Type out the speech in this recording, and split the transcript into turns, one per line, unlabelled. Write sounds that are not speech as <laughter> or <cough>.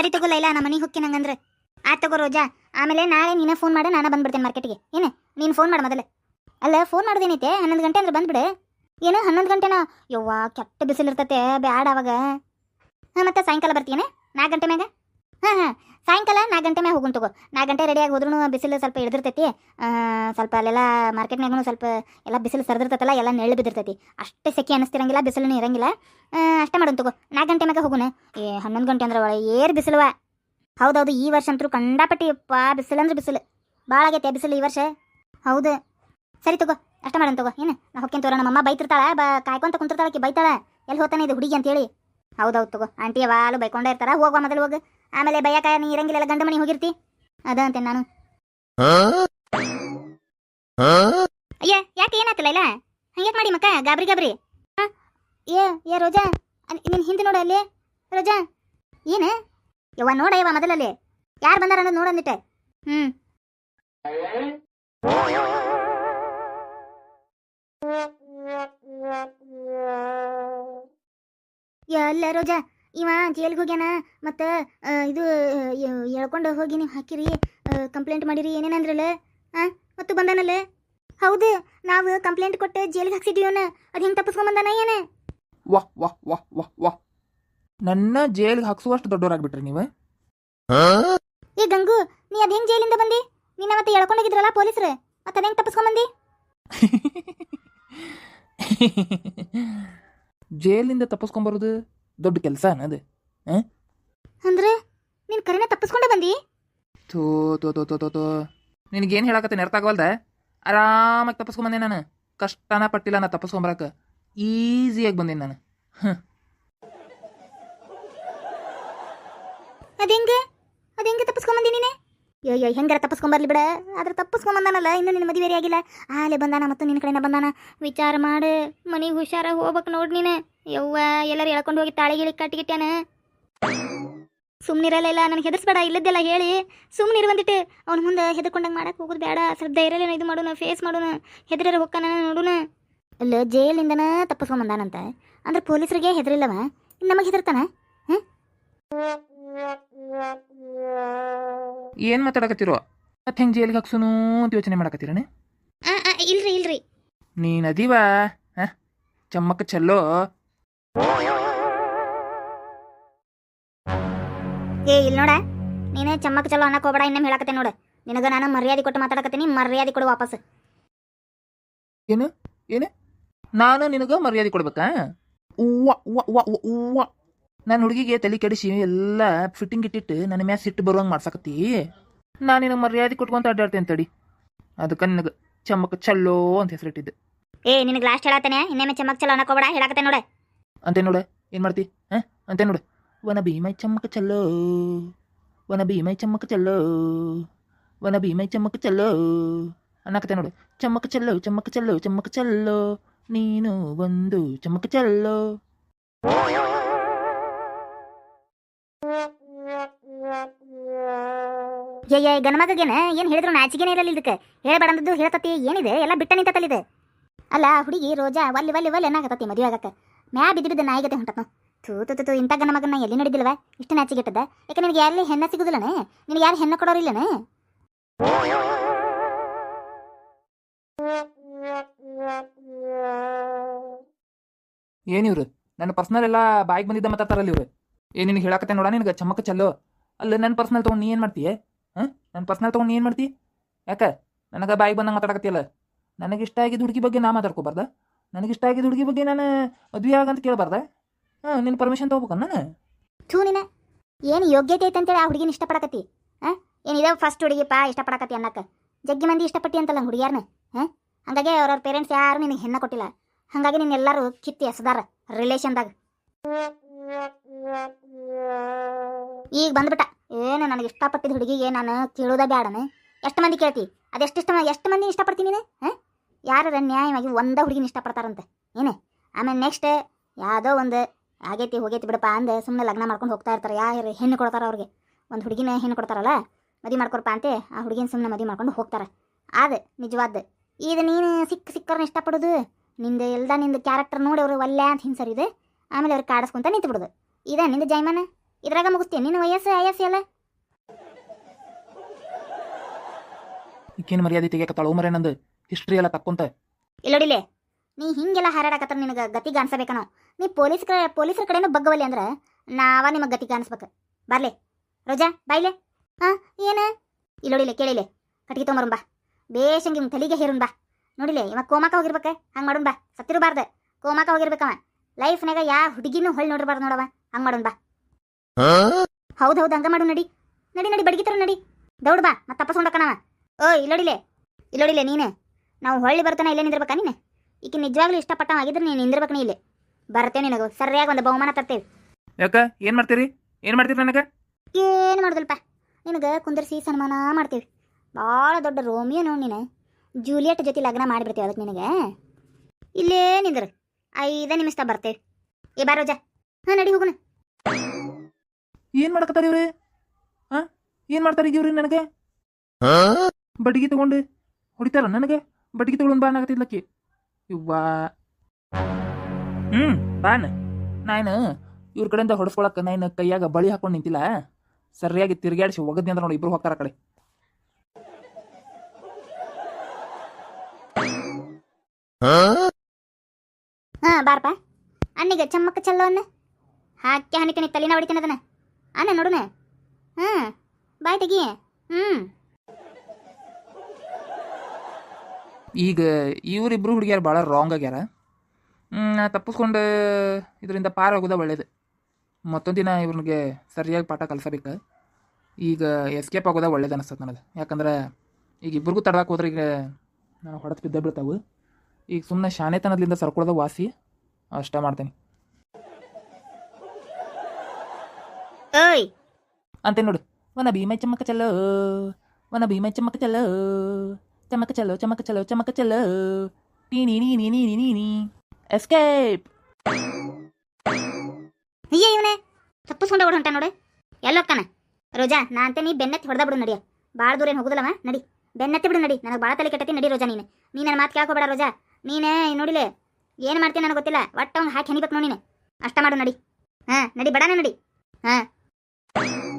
ಸರಿ ತಗೋ ಲೈಲಾ ನಮ್ಮ ಮನೆಗೆ ಹೋಗ್ತೀನಿ ಹಂಗಂದ್ರೆ. ಆಯ್ತು ತಗೋ ರೋಜಾ, ಆಮೇಲೆ ನಾಳೆ ನೀನೇ ಫೋನ್ ಮಾಡು, ನಾನು ಬಂದ್ಬಿಡ್ತೇನೆ ಮಾರ್ಕೆಟ್ಗೆ ಏನು, ನೀನು ಫೋನ್ ಮಾಡು ಮೊದಲು. ಅಲ್ಲ ಫೋನ್ ಮಾಡೋದೇನೈತೆ? ಹನ್ನೊಂದು ಗಂಟೆ ಅಂದ್ರೆ ಬಂದ್ಬಿಡು. ಏನು, ಹನ್ನೊಂದು ಗಂಟೆನಾ? ಯವ್ವ, ಕೆಟ್ಟ ಬಿಸಿಲು ಇರ್ತತೆ ಬ್ಯಾಡ ಅವಾಗ. ಹಾಂ, ಮತ್ತೆ ಸಾಯಂಕಾಲ ಬರ್ತೀನಿ ನಾಲ್ಕು ಗಂಟೆ ಮ್ಯಾಗ? ಹಾಂ ಹಾಂ ಸಾಯಂಕಾಲ ನಾಲ್ಕು ಗಂಟೆ ಮ್ಯಾಗ ಹೋಗುನ್ ತಗೋ. ನಾಲ್ಕು ಗಂಟೆ ರೆಡಿಯಾಗಿ ಹೋದ್ರೂ ಬಿಸಿಲು ಸ್ವಲ್ಪ ಹಿಡಿದಿರ್ತೈತಿ ಸ್ವಲ್ಪ ಅಲ್ಲೆಲ್ಲ ಮಾರ್ಕೆಟ್ನಾಗೂ ಸ್ವಲ್ಪ ಎಲ್ಲ ಬಿಸಿಲು ಸರಿದಿರ್ತೈತಲ್ಲ, ಎಲ್ಲ ನೆಳ್ಳು ಬಿದ್ದಿರ್ತೈತಿ. ಅಷ್ಟೇ ಸೆಕೆ ಅನ್ನಿಸ್ತಿರಂಗಿಲ್ಲ ಬಿಸಿಲು ಇರಂಗಿಲ್ಲ. ಅಷ್ಟೇ ಮಾಡೋಣ ತಗೋ. ನಾಲ್ಕು ಗಂಟೆ ಮ್ಯಾಗ ಹೋಗುಣ ಏ, ಹನ್ನೊಂದು ಗಂಟೆ ಅಂದ್ರೆ ಒಳ್ಳೆ ಏರ್ ಬಿಸಿಲುವ. ಹೌದೌದು, ಈ ವರ್ಷ ಅಂತೂ ಕಂಡಾಪಟ್ಟಿ. ಬಿಸಿಲು ಅಂದ್ರೆ ಬಿಸಿಲು. ಭಾಳ ಆಗೈತೆ ಬಿಸಿಲು ಈ ವರ್ಷ. ಹೌದು. ಸರಿ ತಗೋ, ಅಷ್ಟೇ ಮಾಡೋಣ ತಗೋ. ಏನು? ನಾ ಹೊಕ್ಕೇನ್ ತೋರ ನಮ್ಮಮ್ಮ ಬೈತಿರ್ತಾಳೆ, ಬಾ, ಕಾಯ್ಕೊಂತ ಕುಂತಿರ್ತಾಳಕ್ಕೆ ಬೈತಾಳೆ. ಎಲ್ಲಿ ಹೋತಾನೆ ಇದು ಹುಡುಗಿ ಅಂತೇಳಿ. ಹೌದೌದು ತಗೋ. ಆಂಟಿ ಯಾವಾಗಲೂ ಬೈಕೊಂಡೇ ಇರ್ತಾರ. ಹೋಗುವ ಮೊದಲು ಹೋಗು. ಆಮೇಲೆ ಬೈಯಾಕ ನೀ ಇರಂಗಿಲ್ಲ ಗಂಡ ಮನೆ ಹೋಗಿರ್ತಿ. ಅದ ಅಂತೆ ನಾನು. ಅಯ್ಯ, ಯಾಕೆ ಏನಾಯ್ತಲ್ಲ ಇಲ್ಲ? ಹಂಗ್ಯಾಕೆ ಮಾಡಿ ಮಕ್ಕ? ಗಾಬ್ರಿ ಗಾಬ್ರಿ. ಏ ಏ, ರೋಜಾ. ನಿನ್ನ ಹಿಂದೆ ನೋಡ ಅಲ್ಲಿ. ರೋಜಾ. ಏನ? ಯವ್ವ, ನೋಡ ಯವ್ವ ಮೊದಲಲ್ಲಿ. ಯಾರು ಬಂದಾರ ಅನ್ನೋದು ನೋಡಂದಿಟ್ಟೆ ಹ್ಮ್. ಎಲ್ಲ ರೋಜಾ ಇವ ಜೇಲ್ಗೆ ಹೋಗ್ಯಾನ ಮತ್ತು ಇದು ಹೇಳ್ಕೊಂಡು ಎಳ್ಕೊಂಡು ಹೋಗಿ ನೀವು ಹಾಕಿರಿ ಕಂಪ್ಲೇಂಟ್ ಮಾಡಿರಿ ಏನೇನಂದ್ರಲ್ಲ ಹಾಂ ಮತ್ತು ಬಂದಾನಲ್ಲ? ಹೌದು ನಾವು ಕಂಪ್ಲೇಂಟ್ ಕೊಟ್ಟು ಜೇಲ್ಗೆ ಹಾಕ್ಸಿದ್ವಿ ಅವನ ಅದು ಹೆಂಗೆ ತಪ್ಪಿಸ್ಕೊಂಬಂದಾನ ಏನ?
ವಾಹ್ ವಾಹ್ ವಾಹ್ ವಾಹ್ ವಾಹ್. ನನ್ನ ಜೇಲ್ಗೆ ಹಾಕ್ಸುವಷ್ಟು ದೊಡ್ಡವರಾಗ್ಬಿಟ್ರಿ ನೀವು?
ಏ ಗಂಗು ನೀ ಅದು ಹೆಂಗೆ ಜೈಲಿಂದ ಬಂದಿ? ನೀನು ಮತ್ತೆ ಎಳ್ಕೊಂಡೋಗಿದ್ರಲ್ಲ ಪೊಲೀಸರು ಮತ್ತೆ ಅದು ಹೆಂಗೆ ತಪ್ಪಿಸ್ಕೊಂಬಂದಿ <laughs>
ಜೈಲಿಂದ ತಪ್ಪಿಸ್ಕೊಂಬರೋದು ದೊಡ್ಡ ಕೆಲಸ ಅನ್ನೋದು.
ಅಂದ್ರೆ ನೀನು ಕರೆನ ತಪ್ಪಿಸ್ಕೊಂಡೆ ಬಂದಿ?
ತೋ ತೋ ತೋ ತೋ ತೋ ನಿನಗೇನು ಹೇಳಕತ್ತೆ ಅರ್ಥ ಆಗವಲ್ದ? ಆರಾಮಾಗಿ ತಪ್ಪಿಸ್ಕೊಂಬಂದೆ ನಾನು. ಕಷ್ಟನ ಪಟ್ಟಿಲ್ಲ ನಾ ತಪ್ಪಿಸ್ಕೊಂಬರಕ್ಕೆ ಈಸಿಯಾಗಿ ಬಂದೀನಿ ನಾನು.
ಅದು ಹೆಂಗೆ? ಅದು ಹೆಂಗೆ ತಪ್ಪಿಸ್ಕೊಂಬಂದಿ ನೀನೆ? ಅಯ್ಯೋ ಹೆಂಗಾರ ತಪ್ಪಿಸ್ಕೊಂಬರ್ಲಿ ಬಿಡ. ಆದ್ರೆ ತಪ್ಪಿಸ್ಕೊಂಬಂದಾನಲ್ಲ, ಇನ್ನು ನಿನ್ನ ಮದುವೆ ಆಗಿಲ್ಲ. ಆಲೆ ಬಂದಾನ ಮತ್ತು ನಿನ್ನ ಕಡೆನ ಬಂದಾನ. ವಿಚಾರ ಮಾಡು. ಮನೆಗೆ ಹುಷಾರ ಹೋಗ್ಬೇಕು ನೋಡಿ ನೀನು. ಯವ್ವ, ಎಲ್ಲರೂ ಎಳ್ಕೊಂಡು ಹೋಗಿ ತಾಳಿ ಗಿಳಿ ಕಟ್ಟಿಗಿಟ್ಯಾನ ಸುಮ್ಮನಿರಲ್ಲ ನನಗೆ ಹೆದರ್ಸ್ಬೇಡ, ಇಲ್ಲದ್ದೆಲ್ಲ ಹೇಳಿ. ಸುಮ್ಮನಿರು ಬಂದಿಟ್ಟು ಅವ್ನ ಮುಂದೆ ಹೆದರ್ಕೊಂಡಂಗೆ ಮಾಡಕ್ಕೆ ಹೋಗೋದು ಬೇಡ. ಸ್ವಲ್ಪ ಧೈರ್ಯ ಇದು ಮಾಡೋಣ ಫೇಸ್ ಮಾಡೋಣ ಹೆದರ ಹೋಗ್ಕಾನ ನೋಡೋಣ ಅಲ್ಲ, ಜೈಲಿಂದನ ತಪ್ಪಿಸ್ಕೊಂಬಂದಾನಂತ. ಅಂದ್ರೆ ಪೊಲೀಸರಿಗೆ ಹೆದರಿಲ್ಲವ? ನಮಗೆ ಹೆದರ್ತಾನ?
ಏನು ಮಾತಾಡಕತ್ತಿರೋ? ಮತ್ತೆ ಹೆಂಗೆ ಜೈಲಿಗೆ ಹಾಕ್ಸುನು ಅಂತ ಯೋಚನೆ ಮಾಡಕತ್ತೀರನೆ?
ಆ, ಆ, ಇಲ್ರಿ ಇಲ್ರಿ.
ನೀನು ಅದೀವ? ಹಾಂ? ಚಮ್ಮಕ್ಕ ಚಲ್ಲೋ?
ಏ ಇಲ್ ನೋಡ. ನೀನೇ ಚಮ್ಮಕ್ ಚಲೋ ಅನ್ನಕ್ ಹೋಗ್ಬೇಡ ಇನ್ನೊಮ್ಮೆ ಹೇಳಕತ್ತೆ ನೋಡು. ನಿನಗ ನಾನು ಮರ್ಯಾದೆ ಕೊಟ್ಟು ಮಾತಾಡಕತ್ತೀನಿ ಮರ್ಯಾದೆ ಕೊಡು ವಾಪಸ್.
ಏನು? ಏನು? ನಾನು ನಿನಗ ಮರ್ಯಾದೆ ಕೊಡ್ಬೇಕಾ? ಉವ್ವ ಉವ್ವ ಉವ್ವ ಉವ್ವ ಉವ್ವ ನನ್ನ ಹುಡುಗಿಗೆ ತಲೆ ಕೆಡಿಸಿ ಎಲ್ಲ ಫಿಟ್ಟಿಂಗ್ ಇಟ್ಟಿಟ್ಟು ನನ್ನ ಮ್ಯಾಲ ಸಿಟ್ಟು ಬರುವಂಗೆ ಮಾಡ್ಸಕತ್ತಿ. ನಾನು ನಿನಗೆ ಮರ್ಯಾದೆ ಕೊಟ್ಕೊಂತ ಅಡ್ಡಾಡ್ತೇನೆ ತಡಿ. ಅದಕ್ಕೆ ನನಗೆ ಚಮಕ್ ಚಲ್ಲೋ ಅಂತ ಹೆಸರಿಟ್ಟಿದ್ದೆ.
ಏ ನಿನಗೆ ಲಾಸ್ಟ್ ಹೇಳತ್ತೇನೆ ಇನ್ನೊಮ್ಮೆ ಚಮಕ್ ಚಲೋ ಅನ್ನಕೋಬೇಡ ಹೇಳಕತ್ತೆ ನೋಡ.
ಅಂತೆ ನೋಡೆ ಏನು ಮಾಡ್ತಿ? ಹಾಂ? ಅಂತೆ ನೋಡೆ. ವನ ಭೀಮೈ ಚಮಕ್ ಚಲ್ಲೋ ವನ ಭೀಮೈ ಚಮಕ್ ಚಲ್ಲೋ ವನ ಭೀಮೈ ಚಮಕ್ ಚಲ್ಲೋ ಅನ್ನಕತ್ತೆ ನೋಡು. ಚಮಕ್ ಚಲ್ಲೋ ಚಮಕ್ ಚಲ್ಲೋ ಚಮಕ್ ಚಲ್ಲೋ ನೀನು ಒಂದು ಚಮಕ್ ಚಲ್ಲೋ
ಏ ಗಣಮಗೇನ ಏನು ಹೇಳಿದ್ರು ನಾಚಿಕೆನೇ ಇರಲಿಲ್ಲ ಇದಕ್ಕೆ? ಹೇಳ್ಬೇಡಂದದ್ದು ಹೇಳ್ತತಿ, ಏನಿದೆ? ಎಲ್ಲ ಬಿಟ್ಟ ನಿಂತಲ್ಲಿದೆ ಅಲ್ಲ, ಹುಡುಗಿ ರೋಜಾ ಒಲ್ಲಿ ಒಲ್ಲಿ ಒಲ್ಲಿ ಏನಾಗತ್ತತಿ ಮದುವೆ ಆಗಕ್ಕೆ. ಮ್ಯಾ ಬಿದ್ದು ಬಿದ್ದು ನಾಯಿಗತೆ ಹೊಂಟತ್ನು. ತೂ ತು ತು ಇಂಥ ಗಣ ಮಗನ ಎಲ್ಲಿ ನೋಡಿದಿಲ್ವ ಇಷ್ಟು ನಾಚಿಗೆಟ್ಟದ ಯಾಕೆ ನಿನಗೆ ಯಾರಲ್ಲಿ ಹೆಣ್ಣ ಸಿಗುದಿಲ್ಲನೇ? ನಿನಗೆ ಯಾರು ಹೆಣ್ಣು ಕೊಡೋರಿಲ್ಲನೆ
ಏನಿವ್ರು? ನನ್ನ ಪರ್ಸ್ನಲ್ ಎಲ್ಲ ಬಾಯಿಗೆ ಬಂದಿದ್ದ ಮಾತಾಡ್ತಾರಲ್ಲ ಇವ್ರು. ಏ, ನಿನಗೆ ಹೇಳಕತ್ತೆ ನೋಡ ನಿನಗೆ? ಚಮಕ ಚಲ್ಲೋ. ಅಲ್ಲ ನನ್ನ ಪರ್ಸ್ನಲ್ ತೊಗೊಂಡು ನೀ ಏನು ಮಾಡ್ತೀಯ? ನನ್ನ ಪರ್ಸ್ನಲ್ ತೊಗೊಂಡು ಏನು ಮಾಡ್ತಿ? ಯಾಕೆ? ನನಗೆ ಬಾಯಿಗೆ ಬಂದಂಗೆ ಮಾತಾಡಕತ್ತಿಲ್ಲ ನನಗೆ ಇಷ್ಟ ಆಗಿದ್ದ ಹುಡುಗಿ ಬಗ್ಗೆ ನಾ ಮಾತಾಡ್ಕೋಬಾರ್ದ? ನನಗೆ ಇಷ್ಟ ಆಗಿದ್ದ ಹುಡುಗಿ ಬಗ್ಗೆ ನಾನು ಮದುವೆ ಆಗಂತ ಕೇಳಬಾರ್ದ? ಹಾಂ ನಿನ್ನ ಪರ್ಮಿಷನ್ ತೊಗೋಬೇಕ ನಾನು
ಥೂ ನಿನ ಏನು ಯೋಗ್ಯತೆ ಐತೆ ಅಂತೇಳಿ ಆ ಹುಡುಗಿನ ಇಷ್ಟಪಡಕತ್ತಿ? ಹಾಂ? ಏನಿದೆ ಫಸ್ಟ್ ಹುಡುಗಿಪ್ಪ ಇಷ್ಟಪಡಕತ್ತಿ ಅನ್ನಕ್ಕೆ ಜಗ್ಗಿ ಮಂದಿ ಇಷ್ಟಪಟ್ಟಿ ಅಂತಲ್ಲ ಹುಡುಗಿಯಾರನ್ನ ಹಾಂ? ಹಂಗಾಗಿ ಅವ್ರವ್ರ ಪೇರೆಂಟ್ಸ್ ಯಾರು ನಿನಗೆ ಹೆಣ್ಣು ಕೊಟ್ಟಿಲ್ಲ. ಹಾಗಾಗಿ ನೀನು ಎಲ್ಲರೂ ಕಿತ್ತಿ ಎಸದಾರ ರಿಲೇಷನ್ದಾಗ ಈಗ ಬಂದ್ಬಿಟ್ಟ. ಏನು ನನಗೆ ಇಷ್ಟಪಟ್ಟಿದ್ದ ಹುಡುಗಿಗೆ ನಾನು ಕೇಳೋದ ಬೇಡನೆ ಎಷ್ಟು ಮಂದಿ ಕೇಳ್ತಿ? ಅದೆಷ್ಟಿಷ್ಟ ಎಷ್ಟು ಮಂದಿ ಇಷ್ಟಪಡ್ತೀನಿ ನೀನು? ಹಾಂ? ಯಾರ ನ್ಯಾಯವಾಗಿ ಒಂದೇ ಹುಡುಗಿನ ಇಷ್ಟಪಡ್ತಾರಂತೆ. ಏನೇ? ಆಮೇಲೆ ನೆಕ್ಸ್ಟ್ ಯಾವುದೋ ಒಂದು, ಆಗೈತಿ, ಹೋಗೈತಿ ಬಿಡಪ್ಪ ಅಂದೆ ಸುಮ್ಮನೆ ಲಗ್ನ ಮಾಡ್ಕೊಂಡು ಹೋಗ್ತಾ ಇರ್ತಾರೆ. ಯಾರು ಹೆಣ್ಣು ಕೊಡ್ತಾರೆ ಅವ್ರಿಗೆ? ಒಂದು ಹುಡುಗಿನ ಹೆಣ್ಣು ಕೊಡ್ತಾರಲ್ಲ? ಮದಿ ಮಾಡ್ಕೊಡಪ್ಪ ಅಂತೆ. ಆ ಹುಡುಗಿನ ಸುಮ್ಮನೆ ಮದಿ ಮಾಡ್ಕೊಂಡು ಹೋಗ್ತಾರೆ. ಅದು ನಿಜವಾದ. ಇದು ನೀನು ಸಿಕ್ಕ ಸಿಕ್ಕರನ್ನ ಇಷ್ಟಪಡೋದು, ನಿಂದು ಎಲ್ದ ನಿಂದು ಕ್ಯಾರೆಕ್ಟರ್ ನೋಡಿ ಅವರು ಒಲ್ಲೆ ಅಂತ ಹಿಂಸರಿದೆ, ಆಮೇಲೆ ಅವ್ರಿಗೆ ಕಾಡಿಸ್ಕೊಂತ ನಿಂತು ಬಿಡೋದು ಇದೇ ನಿಂದು ಜೈಮಾನ? ಇದ್ರಾಗ ಮುಗಿಸ್ತೀನಿ. ನಿನ್ನ ವಯಸ್ಸು ಆಯಸ್ಸು ಎಲ್ಲ?
ಈಕೇನು ಮರ್ಯಾದೆ ತೆಗಿಯಕತ್ತಾಳು ಮರೆ ನಂದು? ಹಿಸ್ಟ್ರಿ ಎಲ್ಲ ತಕ್ಕೊಂತ.
ಇಲ್ಲೋಡಿಲೆ ನೀ ಹಿಂಗೆಲ್ಲ ಹಾರಾಡಕತ್ತಾರ ನಿನಗೆ ಗತಿ ಅನ್ಸಬೇಕ ನಾವು. ನೀ ಪೊಲೀಸ್ ಕ ಪೊಲೀಸರ ಕಡೆನೂ ಬಗ್ಗವಲ್ಲಿ ಅಂದ್ರೆ ನಾವ ನಿಮಗೆ ಗತಿ ಅನ್ಸ್ಬೇಕು ಬರ್ಲೆ ರೋಜಾ ಬಾಯ್ಲೆ. ಹಾ ಏನು? ಇಲ್ಲೋಡಿಲೆ ಕೇಳಿಲೆ. ಕಟ್ಗೆ ತೊಂಬರುಂಬ ಬಾ. ಬೇಷಂಗಿ ನಿಮ್ಮ ತಲಿಗೆ ಹೇರುನ್ ಬಾ. ನೋಡಿಲೆ ಇವ ಕೋಮಾಕ ಹೋಗಿರ್ಬೇಕ? ಹಂಗೆ ಮಾಡುನ್ ಬಾ. ಸತ್ತಿರಬಾರ್ದು. ಕೋಮಾಕ ಹೋಗಿರ್ಬೇಕವ. ಲೈಫ್ನಾಗ ಯಾ ಹುಡುಗಿನೂ ಹೊಳ್ ನೋಡಿರ್ಬಾರ್ದು ನೋಡವ. ಹಂಗೆ ಮಾಡುನ್ ಬಾ. ಹೌದು ಹೌದು ಹಂಗ ಮಾಡು ನಡಿ. ನಡಿ ನಡಿ ಬಡ್ಗಿತರ ನಡಿ. ದೌಡ್ ಬಾ ಮತ್ತೆ ತಪ್ಪಸ್ಕೊಂಡಕ್ಕನವ ಓ ಇಲ್ಲೋಡಿಲೆ ಇಲ್ಲೋಡಿಲೆ ನೀನೇ? ನಾವು ಹೊಳ್ಳಿ ಬರ್ತಾನೆ ಇಲ್ಲೇ ನಿಂದಿರ್ಬೇಕಾ ನೀನೆ? ಈಕೆ ನಿಜವಾಗ್ಲೂ ಇಷ್ಟಪಟ್ಟ ಆಗಿದ್ರೆ ನೀನು ನಿಂದಿರ್ಬೇಕು ನೀ ಇಲ್ಲಿ. ಬರ್ತೇವೆ ನಿನಗೆ ಸರಿಯಾಗಿ ಒಂದು ಬಹುಮಾನ ತರ್ತೇವೆ.
ಯಾಕ ಏನು ಮಾಡ್ತೀರಿ? ಏನು ಮಾಡ್ತೀರಿ ನನಗೆ?
ಏನು ಮಾಡೋದಲ್ಪ? ನಿನಗೆ ಕುಂದರ್ಸಿ ಸನ್ಮಾನ ಮಾಡ್ತೀವಿ. ಭಾಳ ದೊಡ್ಡ ರೋಮಿಯೋ ನೋಡಿ ನೀನು. ಜೂಲಿಯಟ್ ಜೊತೆ ಲಗ್ನ ಮಾಡಿಬಿಡ್ತೀವಿ ಅದಕ್ಕೆ ನಿನಗೆ. ಇಲ್ಲೇ ನಿಂದ್ರು. ಐದು ನಿಮಿಷ ಬರ್ತೇವೆ. ಏ ಬಾ ರೋಜಾ. ಹಾಂ ನಡಿ ಹೋಗುಣ.
ಏನು ಮಾಡಕತ್ತಾರ ಇವ್ರಿ? ಹಾ ಏನ್ ಮಾಡ್ತಾರೆ ಇವ್ರಿ ನನಗೆ? ಬಡ್ಗಿ ತಗೊಂಡು ಹೊಡಿತಾರ ನನಗೆ? ಬಡ್ಗಿ ತಗೊಂಡು ಬಾ ಆಗತ್ತಿದ್ಲಕ್ಕಿ ಇವ್ವಾ ಹ್ಞೂ ಬಾನ್ ನಾನು ಇವ್ರ ಕಡೆಯಿಂದ ಹೊಡೆಸ್ಕೊಳಕ್ಕೆ ನಾನು ಕೈಯಾಗ ಬಳಿ ಹಾಕೊಂಡು ನಿಂತಿಲ್ಲ. ಸರಿಯಾಗಿ ತಿರ್ಗಾಡಿಸಿ ಒಗದ್ನಿ ಅಂದ್ರೆ ನೋಡಿ ಇಬ್ರು ಹೋಗ್ತಾರ ಕಡೆ.
ಹಾ, ಬಾರಪ್ಪ. ಅಣ್ಣಿಗೆ ಚಮ್ಮಕ್ಕ ಚಲ್ಲೋ ಅನ್ನ ಹಾಕಿ ಹನಿಕನಿ ತಲೆನ ಹೊಡಿತೀನಿ ಅದನ್ನ? ಅನ್ನ ನೋಡುನ ಹಾಂ, ಬಾಯ್ ತೆಗಿ. ಹ್ಞೂ
ಈಗ ಇವರಿಬ್ಬರು ಹುಡುಗಿಯರು ಭಾಳ ರಾಂಗ್ ಆಗ್ಯಾರ. ತಪ್ಪಿಸ್ಕೊಂಡು ಇದರಿಂದ ಪಾರಾಗೋದ ಒಳ್ಳೇದು. ಮತ್ತೊಂದು ದಿನ ಇವ್ರಿಗೆ ಸರಿಯಾಗಿ ಪಾಠ ಕಲಿಸಬೇಕು. ಈಗ ಎಸ್ಕೇಪ್ ಆಗೋದ ಒಳ್ಳೇದು ಅನಿಸ್ತದೆ ನನಗೆ. ಯಾಕಂದ್ರೆ ಈಗ ಇಬ್ರಿಗೂ ತಡದಾಕ ಹೋದ್ರೆ ಈಗ ನಾನು ಹೊಡೆದು ಬಿದ್ದ ಬೀಳ್ತಾವು ಈಗ ಸುಮ್ಮನೆ ಶಾನೆತನದಿಂದ ಸರ್ಕೊಳ್ಳೋದ ವಾಸಿ, ಅಷ್ಟೇ ಮಾಡ್ತೇನೆ.
ಓಯ್
ಅಂತೆ ನೋಡು. ಒನ ಭೀಮೈ ಚಮಕ ಚಲೋ. ಒನ ಭೀಮೈ ಚಮಕ ಚಲೋ. ಚಮಕ ಚಲೋ ಚಮಕ ಚಲೋ ಚಮಕ ಚಲೋ. ನೀ ನೀ ನೀ ನೀ ನೀ ನೀ ಎಸ್ಕೇಪ್
ಅಯ್ಯ ಇವನೇ. ತಪ್ಪಿಸ್ಕೊಂಡು ಓಡ್ ಹೊಂಟ ನೋಡು. ಎಲ್ಲೋಗ್ತಾನ ರೋಜಾ ನಾ ಅಂತ ನೀ ಬೆನ್ನತ್ತಿ ಹೊಡೆದ ಬಿಡು ನಡಿಯ. ಭಾಳ ದೂರ ಏನು ಹೋಗುದಲ್ಲವ ನಡಿ. ಬೆನ್ನತ್ತಿ ಬಿಡು ನಡಿ. ನನಗೆ ಭಾಳ ತಲೆ ಕೆಟ್ಟತಿ ನಡಿ ರೋಜಾ ನೀನು. ನೀ ನನ್ನ ಮಾತು ಕೇಳ್ಕೊಬೇಡ ರೋಜಾ. ನೀನೇ ನೋಡಿಲೆ ಏನು ಮಾಡ್ತೀನಿ ನನಗೆ ಗೊತ್ತಿಲ್ಲ. ಒಟ್ಟ ಅವ್ನು ಹಾಕಿ ಹೆಣಿಬೇಕು ನೋಡಿ ನೀನು. ಅಷ್ಟ ಮಾಡು ನಡಿ. ಹಾಂ ನಡಿ ಬಡಾನ ನಡಿ. ಹಾಂ. you <laughs>